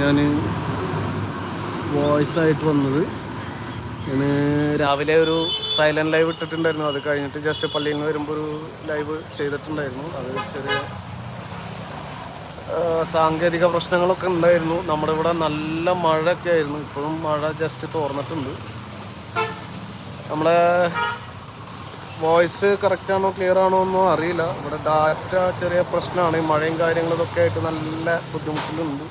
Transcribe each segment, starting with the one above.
ഞാൻ വോയിസ് ആയിട്ട് വന്നത്. ഞാൻ രാവിലെ ഒരു സൈലന്റ് ലൈവ് ഇട്ടിട്ടുണ്ടായിരുന്നു. അത് കഴിഞ്ഞിട്ട് ജസ്റ്റ് പള്ളിയിൽ നിന്ന് വരുമ്പോൾ ഒരു ലൈവ് ചെയ്തിട്ടുണ്ടായിരുന്നു. അത് ചെറിയ സാങ്കേതിക പ്രശ്നങ്ങളൊക്കെ ഉണ്ടായിരുന്നു. നമ്മുടെ ഇവിടെ നല്ല മഴയൊക്കെ ആയിരുന്നു. ഇപ്പോഴും മഴ ജസ്റ്റ് തോർന്നിട്ടുണ്ട്. നമ്മളെ വോയിസ് കറക്റ്റ് ആണോ ക്ലിയർ ആണോ എന്നോ അറിയില്ല. ഇവിടെ ഡാറ്റ ചെറിയ പ്രശ്നമാണ്. ഈ മഴയും ഇതൊക്കെ ആയിട്ട് നല്ല ബുദ്ധിമുട്ടിലുണ്ട്.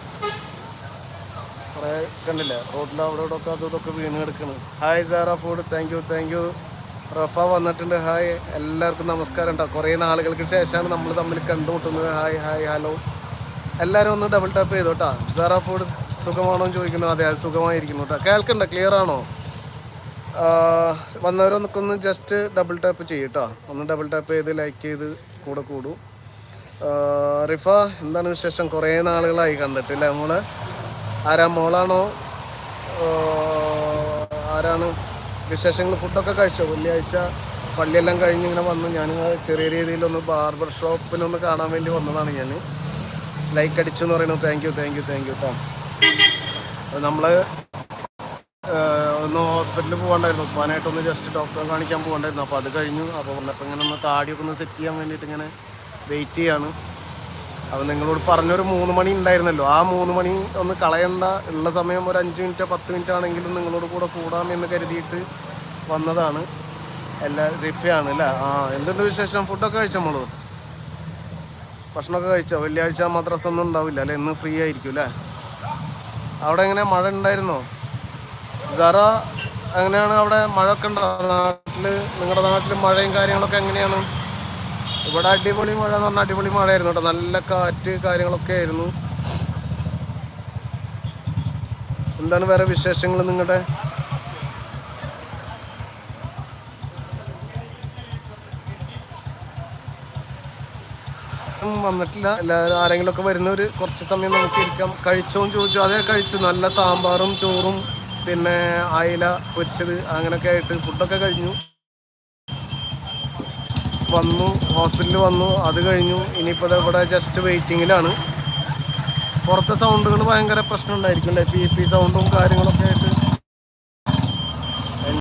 കുറേ കണ്ടില്ലേ? റോഡിൽ അവിടെ ഇവിടെ ഒക്കെ അതും ഇതൊക്കെ വീണ് കിടക്കുന്നു hi Sara food thank you thank you Rafah വന്നിട്ടുണ്ട്. ഹായ് എല്ലാവർക്കും നമസ്കാരം കേട്ടോ കുറേ നാളുകൾക്ക് ശേഷമാണ് നമ്മൾ തമ്മിൽ കണ്ടുമുട്ടുന്നത്. ഹായ് ഹായ് ഹലോ എല്ലാവരും ഒന്ന് ഡബിൾ ടാപ്പ് ചെയ്തു കേട്ടോ സാറ ഫുഡ് സുഖമാണോ എന്ന് ചോദിക്കുന്നു. അതെ അത് സുഖമായിരിക്കുന്നു കേട്ടോ കേൾക്കണ്ട? ക്ലിയർ ആണോ? വന്നവരൊന്നൊക്കൊന്ന് ജസ്റ്റ് ഡബിൾ ടാപ്പ് ചെയ്യും കേട്ടോ ഒന്ന് ഡബിൾ ടാപ്പ് ചെയ്ത് ലൈക്ക് ചെയ്ത് കൂടെ കൂടും. റിഫ എന്താണ് വിശേഷം? കുറേ നാളുകളായി കണ്ടിട്ടില്ല നമ്മൾ ആരാ മോളാണോ? ആരാണ്? വിശേഷങ്ങൾ ഫുഡൊക്കെ കഴിച്ചോ? വെള്ളിയാഴ്ച പള്ളിയെല്ലാം കഴിഞ്ഞ് ഇങ്ങനെ വന്നു. ഞാൻ ചെറിയ രീതിയിലൊന്ന് ബാർബർ ഷോപ്പിനൊന്ന് കാണാൻ വേണ്ടി വന്നതാണ് ഞാൻ ലൈക്ക് അടിച്ചു എന്ന് പറയുന്നത് thank you thank you thank you കേട്ടോ നമ്മൾ ഒന്ന് ഹോസ്പിറ്റലിൽ പോകണ്ടായിരുന്നു ഉപ്പാനായിട്ടൊന്ന് ജസ്റ്റ് ഡോക്ടറെ കാണിക്കാൻ പോകണ്ടായിരുന്നു അപ്പോൾ അത് കഴിഞ്ഞു. അപ്പോൾ വന്നപ്പോൾ ഇങ്ങനെ ഒന്ന് താടിയൊക്കെ ഒന്ന് സെറ്റ് ചെയ്യാൻ വേണ്ടിയിട്ട് ഇങ്ങനെ വെയിറ്റ് ചെയ്യാണ്. അപ്പോൾ നിങ്ങളോട് പറഞ്ഞൊരു മൂന്ന് മണി ഉണ്ടായിരുന്നല്ലോ. ആ മൂന്ന് മണി ഒന്ന് കളയണ്ട. ഉള്ള സമയം ഒരു അഞ്ച് മിനിറ്റോ പത്ത് മിനിറ്റ് ആണെങ്കിലും നിങ്ങളോട് കൂടെ കൂടാമെന്ന് കരുതിയിട്ട് വന്നതാണ്. എല്ലാ റിഫയാണ് അല്ലേ? ആ എന്തുണ്ട് വിശേഷം? ഫുഡൊക്കെ കഴിച്ചോ മോൾ? ഭക്ഷണമൊക്കെ കഴിച്ചോ? വെള്ളിയാഴ്ച മദ്രസ ഒന്നും ഉണ്ടാവില്ല അല്ലേ? ഇന്ന് ഫ്രീ ആയിരിക്കും അല്ലേ? അവിടെ എങ്ങനെ മഴ ഉണ്ടായിരുന്നോ? ജറ എങ്ങനെയാണ് അവിടെ മഴ ഒക്കെ ഉണ്ടോ? നാട്ടിൽ നിങ്ങളുടെ നാട്ടിൽ മഴയും കാര്യങ്ങളൊക്കെ എങ്ങനെയാണ്? ഇവിടെ അടിപൊളി മഴ എന്ന് പറഞ്ഞാൽ അടിപൊളി മഴയായിരുന്നു കേട്ടോ. നല്ല കാറ്റ് കാര്യങ്ങളൊക്കെ ആയിരുന്നു. എന്താണ് വേറെ വിശേഷങ്ങൾ നിങ്ങളുടെ വന്നിട്ടില്ല. എല്ലാവരും ആരെങ്കിലും ഒക്കെ ഒരു കുറച്ച് സമയം നമുക്ക് ഇരിക്കാം. കഴിച്ചോന്ന് ചോദിച്ചു. അതേ കഴിച്ചു. നല്ല സാമ്പാറും ചോറും പിന്നെ അയില പൊരിച്ചത് അങ്ങനെയൊക്കെ ആയിട്ട് ഫുഡൊക്കെ കഴിഞ്ഞു. വന്നു ഹോസ്പിറ്റലിൽ വന്നു അത് കഴിഞ്ഞു. ഇനിയിപ്പോൾ ദേ ഇവിടെ ജസ്റ്റ് വെയിറ്റിങ്ങിലാണ് പുറത്തെ സൗണ്ടുകൾ ഭയങ്കര പ്രശ്നം ഉണ്ടായിരിക്കും അല്ലേ? പി പി സൗണ്ടും കാര്യങ്ങളൊക്കെ ആയിട്ട്